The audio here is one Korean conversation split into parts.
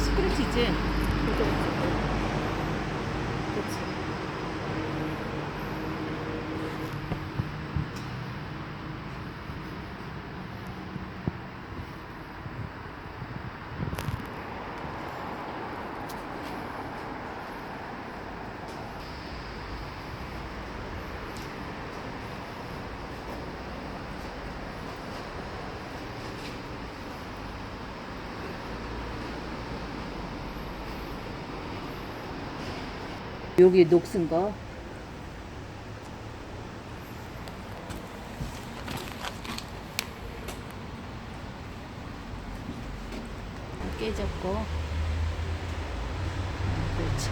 스크래치 있지? 그거 없어. 그렇지. 여기 녹슨 거. 깨졌고. 그렇지.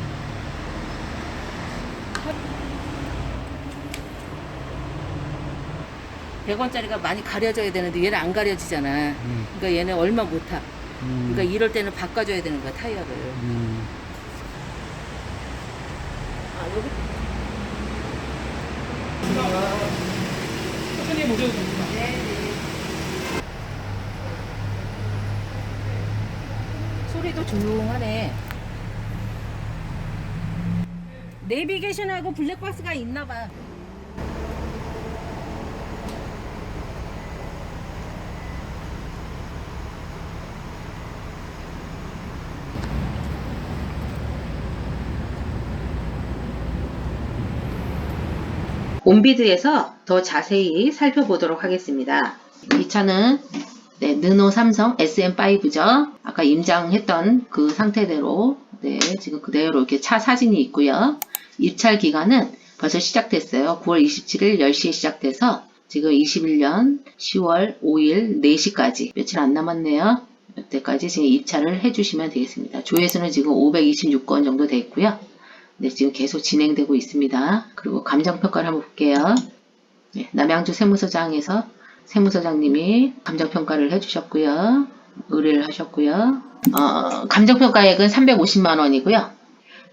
100원짜리가 많이 가려져야 되는데 얘는 안 가려지잖아. 음. 그러니까 얘는 얼마 못 타. 음. 그러니까 이럴 때는 바꿔줘야 되는 거야, 타이어를. 음. 소리도 조용하네. 내비게이션하고 블랙박스가 있나 봐. 온비드에서 더 자세히 살펴보도록 하겠습니다. 이 차는 네, 르노 삼성 SM5죠. 아까 임장했던 그 상태대로 네, 지금 그대로 이렇게 차 사진이 있고요. 입찰 기간은 벌써 시작됐어요. 9월 27일 10시에 시작돼서 지금 21년 10월 5일 4시까지 며칠 안 남았네요. 이때까지 지금 입찰을 해주시면 되겠습니다. 조회수는 지금 526건 정도 돼 있고요. 네, 지금 계속 진행되고 있습니다. 그리고 감정평가를 한번 볼게요. 네, 남양주 세무서장에서 세무서장님이 감정평가를 해주셨고요. 의뢰를 하셨고요. 어, 감정평가액은 350만 원이고요.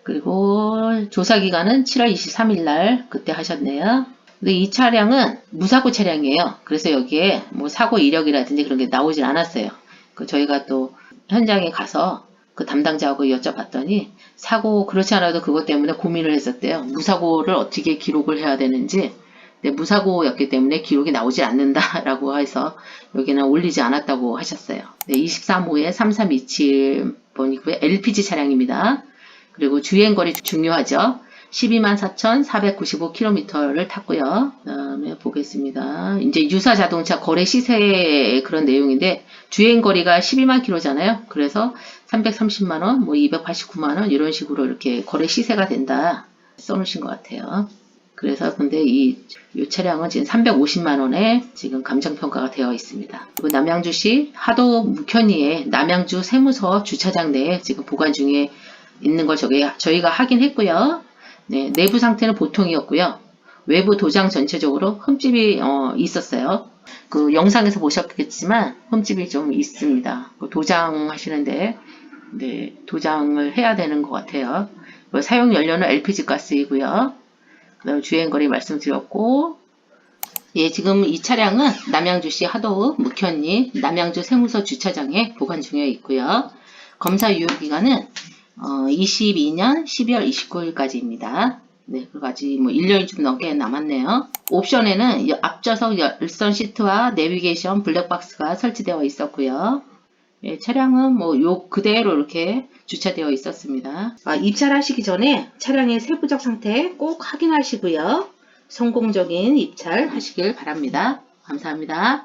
그리고 조사기간은 7월 23일 날 그때 하셨네요. 근데 이 차량은 무사고 차량이에요. 그래서 여기에 뭐 사고 이력이라든지 그런 게 나오질 않았어요. 그 저희가 또 현장에 가서 그 담당자하고 여쭤봤더니 사고 그렇지 않아도 그것 때문에 고민을 했었대요. 무사고를 어떻게 기록을 해야 되는지. 근데 무사고였기 때문에 기록이 나오지 않는다라고 해서 여기는 올리지 않았다고 하셨어요. 네, 23호에 3327번이고요. LPG 차량입니다. 그리고 주행거리 중요하죠. 12만 4,495km를 탔고요. 그다음에 보겠습니다. 이제 유사 자동차 거래 시세의 그런 내용인데 주행 거리가 12만 킬로잖아요. 그래서 330만 원, 뭐 289만 원 이런 식으로 이렇게 거래 시세가 된다 써놓으신 것 같아요. 그래서 근데 이, 이 차량은 지금 350만 원에 지금 감정 평가가 되어 있습니다. 그리고 남양주시 하도 묵현이의 남양주 세무서 주차장 내에 지금 보관 중에 있는 걸 저기 저희가 확인했고요. 네, 내부 상태는 보통이었고요. 외부 도장 전체적으로 흠집이 어, 있었어요. 그 영상에서 보셨겠지만 흠집이 좀 있습니다. 그 도장 하시는데 네, 도장을 해야 되는 것 같아요. 그 사용 연료는 LPG 가스이고요. 주행거리 말씀드렸고 예, 지금 이 차량은 남양주시 하도읍 묵현리 남양주 세무서 주차장에 보관 중에 있고요. 검사 유효기간은 어, 22년 12월 29일까지입니다. 네, 아직 뭐 1년이 좀 넘게 남았네요. 옵션에는 여- 앞좌석 열선 시트와 내비게이션 블랙박스가 설치되어 있었고요. 예, 차량은 뭐 요 그대로 이렇게 주차되어 있었습니다. 아, 입찰하시기 전에 차량의 세부적 상태 꼭 확인하시고요. 성공적인 입찰 하시길 바랍니다. 감사합니다.